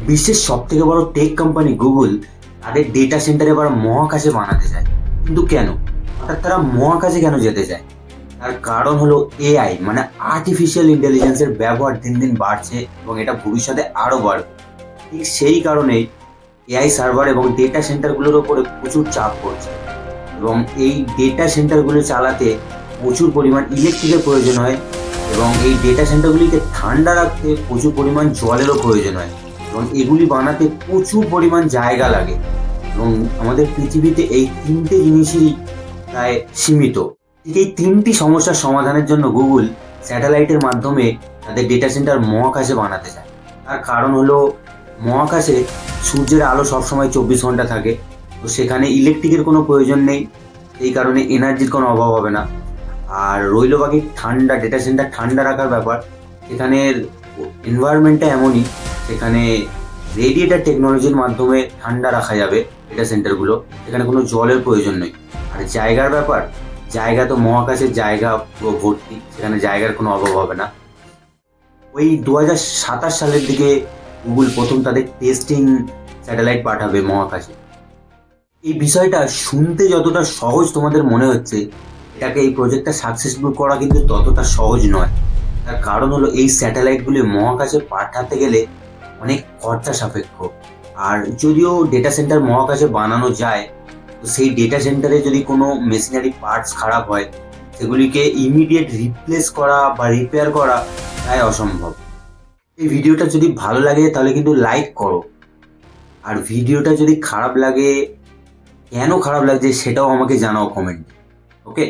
বিশ্বের সব থেকে বড় টেক কোম্পানি গুগল তাদের ডেটা সেন্টার এবার মহাকাশে বানাতে চায়। কিন্তু কেন? অর্থাৎ তারা মহাকাশে কেন যেতে চায়? তার কারণ হলো এআই মানে আর্টিফিশিয়াল ইন্টেলিজেন্সের ব্যবহার দিন দিন বাড়ছে এবং এটা ভবিষ্যতে আরও বাড়বে। ঠিক সেই কারণেই এআই সার্ভার এবং ডেটা সেন্টারগুলোর ওপরে প্রচুর চাপ পড়ছে। এবং এই ডেটা সেন্টারগুলো চালাতে প্রচুর পরিমাণ ইলেকট্রিকের প্রয়োজন হয় এবং এই ডেটা সেন্টারগুলিকে ঠান্ডা রাখতে প্রচুর পরিমাণ জলেরও প্রয়োজন হয়। এবং এগুলি বানাতে প্রচুর পরিমাণ জায়গা লাগে। এবং আমাদের পৃথিবীতে এই তিনটে জিনিসই প্রায় সীমিত। এই তিনটি সমস্যার সমাধানের জন্য গুগল স্যাটেলাইটের মাধ্যমে তাদের ডেটা সেন্টার মহাকাশে বানাতে চায়। তার কারণ হলো, মহাকাশে সূর্যের আলো সবসময় চব্বিশ ঘণ্টা থাকে। তো সেখানে ইলেকট্রিকের কোনো প্রয়োজন নেই। এই কারণে এনার্জির কোনো অভাব হবে না। আর রইল বাকি ঠান্ডা ডেটা সেন্টার ঠান্ডা রাখার ব্যাপার। এখানের এনভায়রনমেন্টটা এমনই। সেখানে রেডিয়েটার টেকনোলজির মাধ্যমে ঠান্ডা রাখা যাবে ডেটা সেন্টারগুলো সেখানে কোনো জলের প্রয়োজন নেই। আর জায়গার ব্যাপার, জায়গা তো মহাকাশের জায়গা পুরো ভর্তি, সেখানে জায়গার কোনো অভাব হবে না। ওই দু হাজার সাতাশ সালের দিকে গুগল প্রথম তাদের টেস্টিং স্যাটেলাইট পাঠাবে মহাকাশে। এই বিষয়টা শুনতে যতটা সহজ তোমাদের মনে হচ্ছে, এটাকে এই প্রজেক্টটা সাকসেসফুল করা কিন্তু ততটা সহজ নয়। তার কারণ হলো এই স্যাটেলাইটগুলি মহাকাশে পাঠাতে গেলে অনেক খরচা সাপেক্ষ। আর যদিও ডেটা সেন্টার মহাকাশে বানানো যায়, তো সেই ডেটা সেন্টারে যদি কোনো মেশিনারি পার্টস খারাপ হয়, সেগুলিকে ইমিডিয়েট রিপ্লেস করা বা রিপেয়ার করা প্রায় অসম্ভব। এই ভিডিওটা যদি ভালো লাগে, তাহলে কিন্তু লাইক করো। আর ভিডিওটা যদি খারাপ লাগে, কেন খারাপ লাগছে সেটাও আমাকে জানাও কমেন্ট ওকে